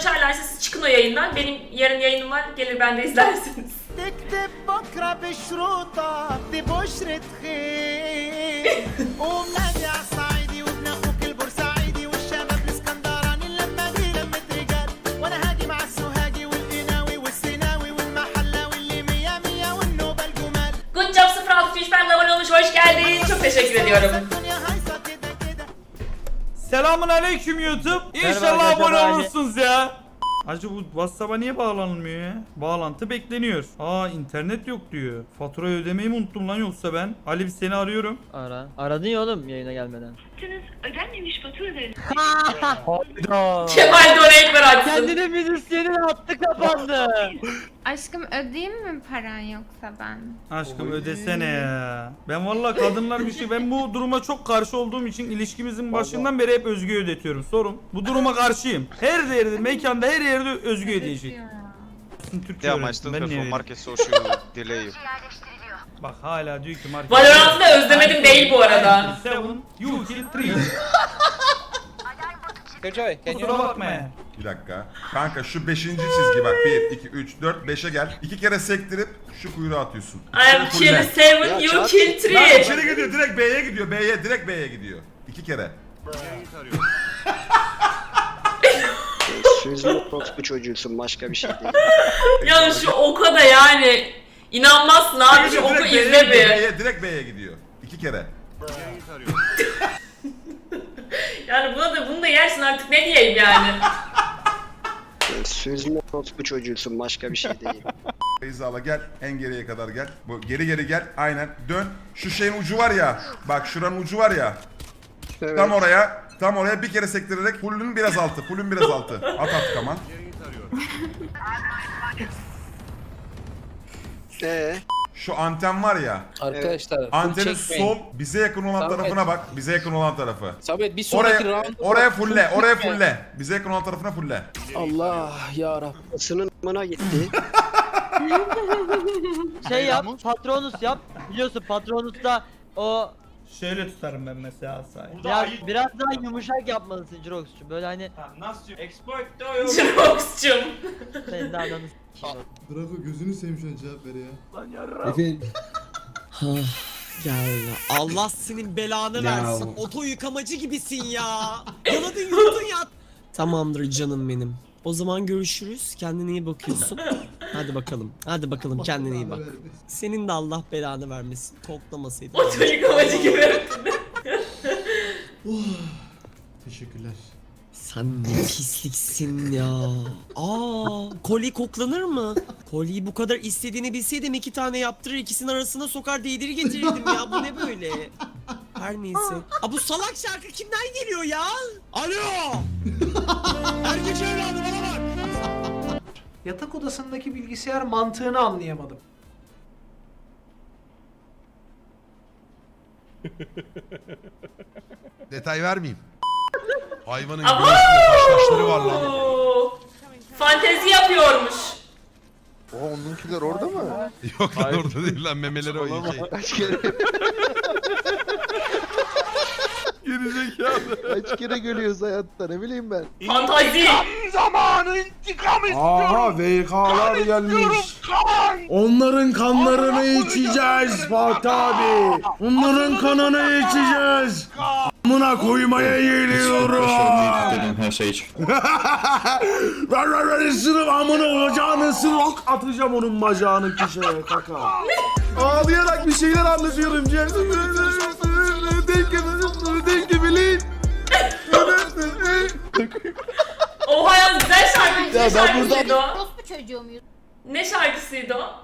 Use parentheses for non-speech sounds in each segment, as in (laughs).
açarlarsa siz çıkın o yayından. Benim yarın yayınım var. Gelir ben de izlersiniz. تكتب بكرة بشروطك ببشرة خير ومنادي عالصعيدي وابن اخوك البورسعيدي والشباب الاسكندراني اللمة دي لمة رجال وانا هاجي مع السوهاجي والقناوي والسيناوي والمحلاوي اللي مية مية والنوبة الجمال Good job 06 Twitch ben de abone olmuş. Hoş geldin. Çok teşekkür ediyorum. Selamun aleyküm YouTube. İnşallah abone olursunuz ya. Acı bu WhatsApp'a niye bağlanılmıyor ya? Bağlantı bekleniyor. Aa internet yok diyor. Fatura ödemeyi mi unuttum lan yoksa ben? Ali bir seni arıyorum. Ara. Aradın ya oğlum yayına gelmeden. Yaptığınız ödenmemiş faturaların Hayda. Kemal donate ver açsın. Kendine müzisyenin hattı kapandı. Aşkım ödeyeyim mi paran yoksa ben? Aşkım ödesene ya. Ben vallahi kadınlar bir şey ben bu duruma çok karşı olduğum için ilişkimizin başından beri hep Özgü ödetiyorum. Sorun. Bu duruma karşıyım. Her yerde mekanda her yerde Özgü ödeyecek. Türkçe Yeah, my öğrettim. Ben niye market social (laughs) delay. Bak hala diyor ki market. Valorant'ı da özlemedim değil bu arada. Seven, you kill three. Kusura bakma ya. Bir dakika. Kanka şu 5. çizgi bak 1, 2, 3, 4, 5'e gel. İki kere sektirip şu kuyruğa atıyorsun. I am kill 7, you kill Lan 3. içeri gidiyor direkt B'ye gidiyor. B'ye direkt B'ye gidiyor. İki kere. Sözlü bu çocuğusun başka bir şey değil. Ya şu oka da yani inanmazsın abi şu Gidiyor, oku direkt B'ye izle gidiyor, bir. B'ye, direkt B'ye gidiyor. İki kere. (laughs) Yani buna da bunu da yersin artık ne diyeyim yani. Sözlü bu çocuğusun başka bir şey değil. (laughs) Beyza'la gel. En geriye kadar gel. Bu geri geri gel. Aynen. Dön. Şu şeyin ucu var ya. Bak şuranın ucu var ya. Evet. Tam oraya. Tam oraya bir kere sektirerek fullün biraz altı. Fullün biraz altı. At at kaman. (laughs) Ee, Şu anten var ya. Arkadaşlar Antenin full çekmeyin. sol bize yakın olan Samet. tarafına bak. Bize yakın olan tarafı. Samet bir sonraki Oraya round oraya fulle. Oraya fulle. Bize yakın olan tarafına fulle. Allah ya Rabbim. ısının mına gitti. (laughs) Şey yap, Patronus yap. Biliyorsun Patronus'ta o Şöyle tutarım ben mesela say. biraz, biraz daha yumuşak yapmalısın Jirox'cum. Böyle hani Nasıl? Exploit (laughs) Jirox'cum. senin de ananı (laughs) s**eyim. Drago gözünü seveyim şu an cevap ver ya. Efendim Ya (laughs) Allah senin belanı versin. Oto yıkamacı gibisin ya. Yaladın yuttun ya. Tamamdır canım benim. O zaman görüşürüz. Kendine iyi bakıyorsun. Hadi bakalım. Hadi bakalım kendine iyi bak. Senin de Allah belanı vermesin. Koklamasaydın. O çocuk amacı gibi. Teşekkürler. Sen ne pisliksin ya. Aa, koli koklanır mı? Koliyi bu kadar istediğini bilseydim iki tane yaptırır ikisinin arasına sokar değdiri getirirdim ya. Bu ne böyle? Her neyse. Aa, bu salak şarkı kimden geliyor ya? Alo! Erkek evladı bana bak! Yatak odasındaki bilgisayar mantığını anlayamadım. (laughs) Detay vermeyeyim. Hayvanın Abo! göğsünde taşları var lan. Fantezi yapıyormuş. O onunkiler orada mı? Yok lan orada değil lan memeleri o şey. Kaç kere, Gerizekalı. (laughs) kaç kere gülüyoruz hayatta ne bileyim ben. Fantazi. Aha VK'lar gelmiş. Onların kanlarını içeceğiz Fatih abi. Onların kanını içeceğiz. Amına koymaya geliyorum. her şey (laughs) için. Ver ver ver ısırıp amına bacağını ısırıp atacağım onun bacağını kişiye kaka. Ağlayarak bir şeyler anlatıyorum. Denk (laughs) Oha ya güzel şarkı. Ne şarkısıydı o? Orospu çocuğu muyuz? Ne şarkısıydı o?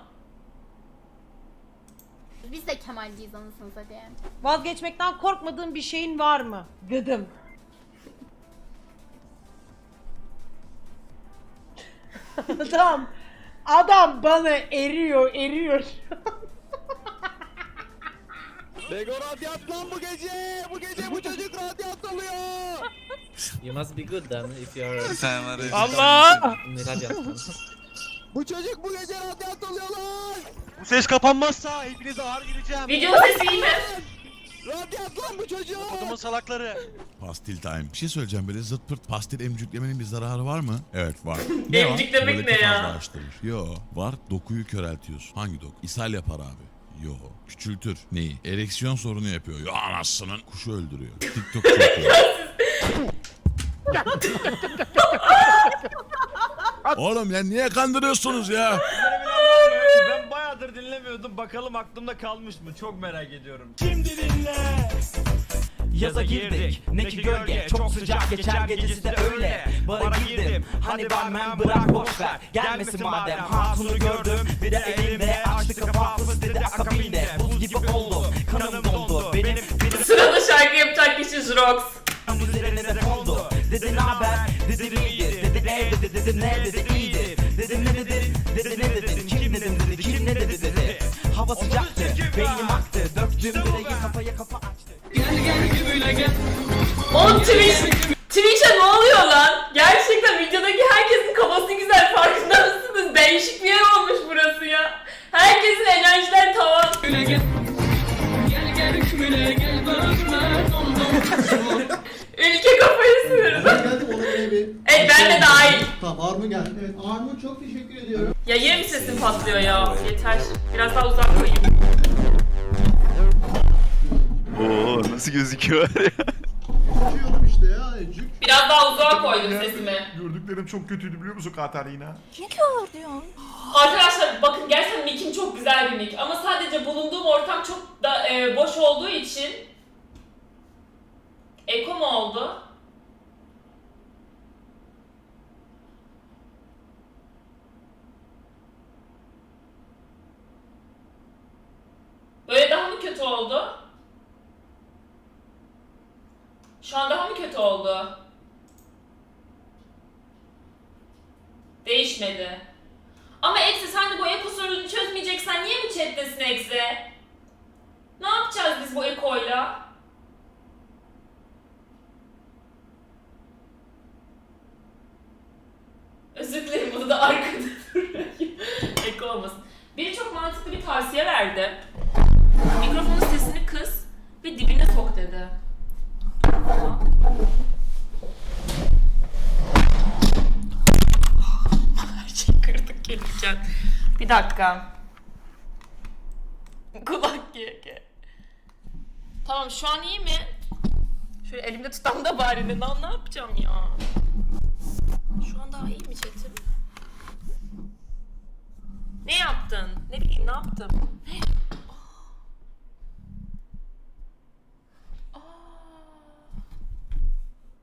Biz de Kemalciyiz anasını satayım. Vazgeçmekten korkmadığın bir şeyin var mı? Dedim. (laughs) adam adam bana eriyor eriyor. Bego radyat lan bu gece! Bu gece bu çocuk radyat oluyor! You must be good then if you're Allah! Bu çocuk bu gece radyat oluyor lan! Bu ses kapanmazsa hepinize ağır gireceğim. Video sesi iyi mi? Radyant lan bu çocuğu. Kodumun salakları. Pastil time. Bir şey söyleyeceğim böyle zıt pırt pastil emcüklemenin bir zararı var mı? Evet (laughs) var. Emcüklemek Tuvaleti ne ya? fazla açtırır. Yo. Var dokuyu köreltiyorsun. Hangi dok? İshal yapar abi. Yo. Küçültür. Neyi? Ereksiyon sorunu yapıyor. Yo anasının. Kuşu öldürüyor. (laughs) TikTok çekiyor. Oğlum ya niye kandırıyorsunuz ya? Ben bayağıdır dinlemiyordum. Bakalım aklımda kalmış mı? Çok merak ediyorum. Yaza girdik. ne ki gölge? çok sıcak. geçer gecesi de öyle. Bara girdim. hani barmen bırak boş ver. Gelmesin madem. hatunu gördüm. Bir de elimde açtı kapağı fıs dedi akabinde Buz gibi oldu. kanım dondu. Benim benim Sırada şarkı yapacak kişi Jrox. Üzerine de kondu Dedi naber dedi iyidir Dedi ne dedi? Dedi ne dedi? İyidir Dedim ne dedin dedi ne dedin Kim dedim dedi? Kim ne dedi? Dedi. Hava sıcaktı. beynim aktı. Döktüm direği kafaya kafa açtı. Oğlum Twitch, Twitch'e ne oluyor lan? Gerçekten videodaki herkesin kafası güzel farkında mısınız? Değişik sıyırdı. Evet ben de dahil. Tamam Armu geldi. Evet Armu çok teşekkür ediyorum. Ya yine mi sesim patlıyor ya? Yeter. Biraz daha uzak koyayım. Oo nasıl gözüküyor (laughs) ya? İşte ya. Cük. Biraz daha uzağa koydum sesimi. Gördüklerim çok kötüydü biliyor musun Katarina? Arkadaşlar bakın gerçekten nick'im çok güzel bir nick ama sadece bulunduğum ortam çok da e, boş olduğu için Eko mu oldu? Böyle daha mı kötü oldu? Şu an daha mı kötü oldu? Değişmedi. Ama Eksi sen de bu eko sorununu çözmeyeceksen niye mi chat'tesin Eksi? Ne yapacağız biz bu ekoyla? Özür dilerim bunu da arkada (laughs) duruyor. Eko olmasın. Biri çok mantıklı bir tavsiye verdi. Mikrofonun sesini kıs ve dibine sok dedi. Tamam. Gelirken. Bir dakika. (laughs) Kulak giyeke. Tamam şu an iyi mi? Şöyle elimde tutam da bari ne, ne yapacağım ya? Şu an daha iyi mi chatim? Ne yaptın? Ne bileyim ne yaptım? Ne? Aa.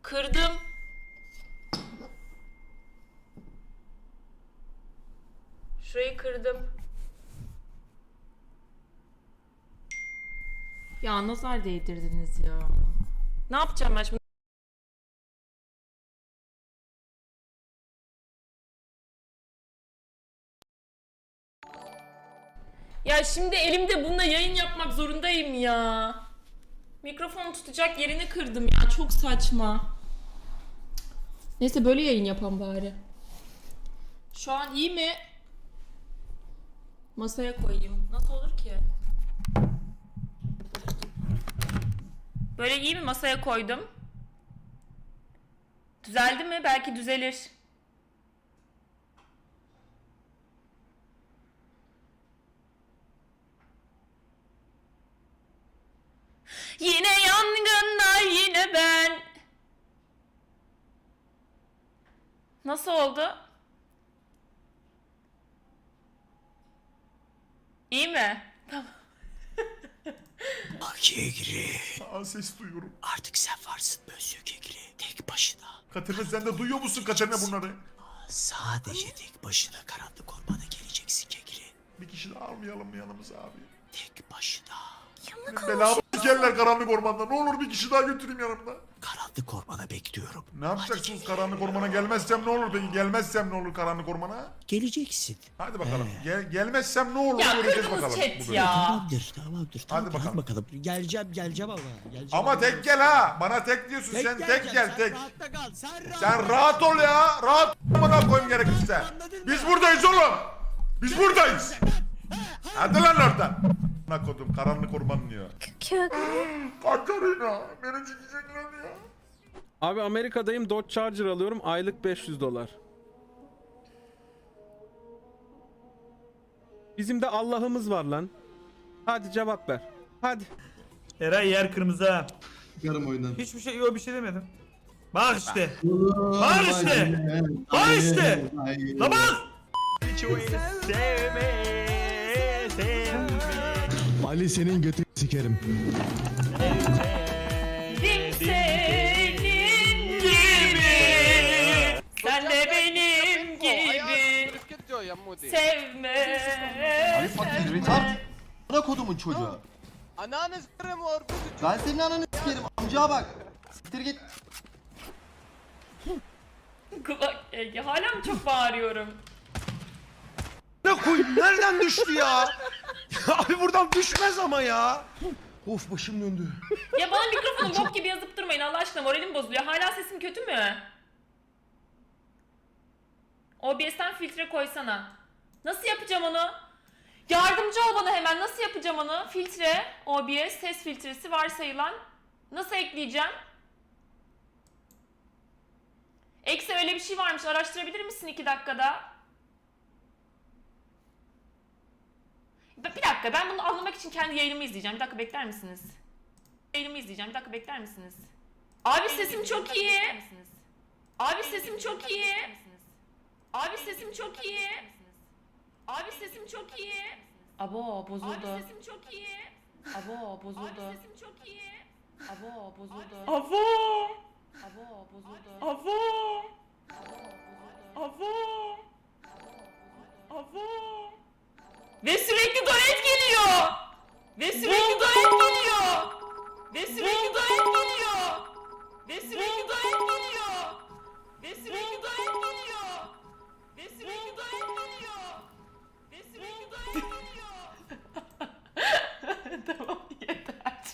Kırdım. Şurayı kırdım. Ya nazar değdirdiniz ya. Ne yapacağım ben şimdi? Ya şimdi elimde bununla yayın yapmak zorundayım ya. Mikrofonu tutacak yerini kırdım ya. Çok saçma. Neyse böyle yayın yapan bari. Şu an iyi mi? Masaya koyayım. Nasıl olur ki? Böyle iyi mi? Masaya koydum. Düzeldi mi? Belki düzelir. Yine yangınlar yine ben. Nasıl oldu? İyi mi? Tamam. Kegri. Aa ses duyuyorum. Artık sen varsın Monsieur Kegri. Tek başına. Katerina sen de duyuyor musun Katerina bunları? Sadece tek başına karanlık ormana geleceksin Kegri. Bir kişi daha almayalım mı yanımıza abi? Tek başına. Belamı sikerler karanlık ormanda. Ne olur bir kişi daha götüreyim yanımda. Karanlık ormana bekliyorum. Ne yapacaksınız karanlık ormana gelmezsem ne olur peki? Gelmezsem ne olur karanlık ormana? Geleceksin. Hadi bakalım. Gel, gelmezsem ne olur Ya göreceğiz kırdınız bakalım. chat ya. Tamamdır, tamamdır. Tamam, Hadi bakalım. bakalım. Geleceğim, geleceğim ama. Geleceğim Ama tek gel ha. Bana tek diyorsun sen tek geleceğim, gel sen tek. Rahatta kal, sen rahat Sen rahat ol ya. Rahat olmadan koyayım gerekirse. Biz buradayız oğlum. Biz buradayız. Hadi lan oradan. Ne kodum karanlık orman diyor. Katarina beni çekecekler ya. Abi Amerika'dayım Dodge Charger alıyorum aylık 500 dolar. Bizim de Allah'ımız var lan. Hadi cevap ver. Hadi. Eray yer kırmızı ha. Yarım oyundan. Hiçbir şey yok bir şey demedim. Bak işte. Bak işte. Bak işte. La bak. Ali senin götünü sikerim. Senin gibi Sen de benim gibi Sevme Ana kodumun çocuğu. Ben senin ananı sikerim amcaya bak. Siktir git. Kulak Ege hala mı çok bağırıyorum Ne koy nereden düştü ya? Abi buradan düşmez ama ya. Of başım döndü. Ya bana mikrofonu bok gibi yazıp durmayın Allah aşkına moralim bozuluyor hala sesim kötü mü? OBS'ten filtre koysana Nasıl yapacağım onu? Yardımcı ol bana hemen nasıl yapacağım onu? Filtre, OBS, ses filtresi varsayılan Nasıl ekleyeceğim? Eksi öyle bir şey varmış araştırabilir misin iki dakikada? Bir bir dakika ben bunu anlamak için kendi yayınımı izleyeceğim. Bir dakika bekler misiniz? Yayınımı izleyeceğim. Bir dakika bekler misiniz? Abi sesim çok iyi. Abi sesim çok iyi. Abi sesim çok iyi. Abi sesim çok iyi. Abo bozuldu. Abi sesim çok iyi. Abo bozuldu. Abi sesim çok iyi. Abo bozuldu. Abo. Abo bozuldu. Abo. Abo. Abo. Ve sürekli donate geliyor. Ve sürekli donate geliyor. Ve sürekli donate geliyor. Ve sürekli donate geliyor. Ve sürekli donate geliyor. Ve sürekli donate geliyor. Ve sürekli donate geliyor. tamam yeter.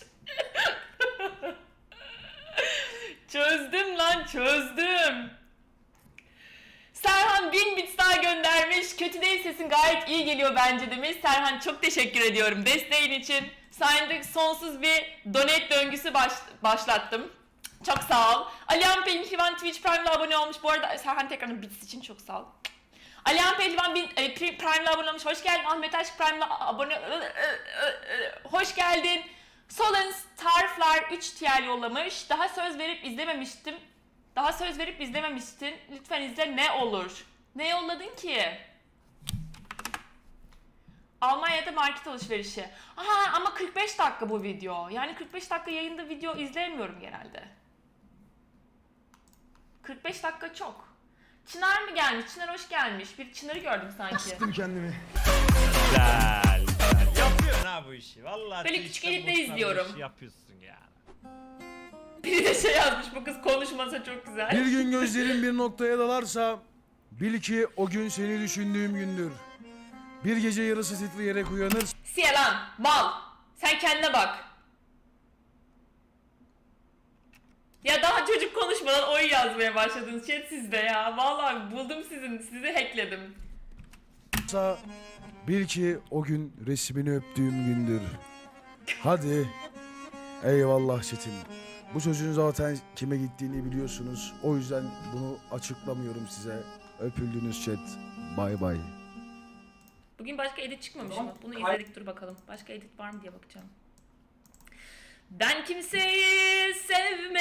(laughs) çözdüm lan çözdüm. Serhan 1000 bits daha göndermiş. Kötü değil sesin gayet iyi geliyor bence demiş. Serhan çok teşekkür ediyorum desteğin için. Sayende sonsuz bir donate döngüsü baş- başlattım. Çok sağ ol. Alihan Pehlivan Twitch Prime'la abone olmuş. Bu arada Serhan tekrardan bits için çok sağ ol. Alihan Pehlivan e, Pri- Prime'la abone olmuş. Hoş geldin. Ahmet Aşk Prime'la abone... Hoş geldin. Solan Starflar 3 TL yollamış. Daha söz verip izlememiştim. Daha söz verip izlememiştin. Lütfen izle ne olur. Ne yolladın ki? Almanya'da market alışverişi. Aha ama 45 dakika bu video. Yani 45 dakika yayında video izleyemiyorum genelde. 45 dakika çok. Çınar mı gelmiş? Çınar hoş gelmiş. Bir Çınar'ı gördüm sanki. kendimi. Güzel. Yapıyorsun ha bu işi. Vallahi Böyle Twitch'te küçük editler bulsan bu izliyorum. işi Yapıyorsun yani. Biri de şey yazmış bu kız konuşmasa çok güzel. Bir gün gözlerin bir noktaya dalarsa bil ki o gün seni düşündüğüm gündür. Bir gece yarısı titreyerek uyanır. Siye lan mal. Sen kendine bak. Ya daha çocuk konuşmadan oy yazmaya başladınız chat sizde ya. Vallahi buldum sizin, sizi hackledim. Bil ki o gün resmini öptüğüm gündür. Hadi. Eyvallah Çetin. Bu sözün zaten kime gittiğini biliyorsunuz. O yüzden bunu açıklamıyorum size. Öpüldünüz chat. Bay bay. Bugün başka edit çıkmamış mı? Bunu izledik dur bakalım. Başka edit var mı diye bakacağım. Ben kimseyi sevme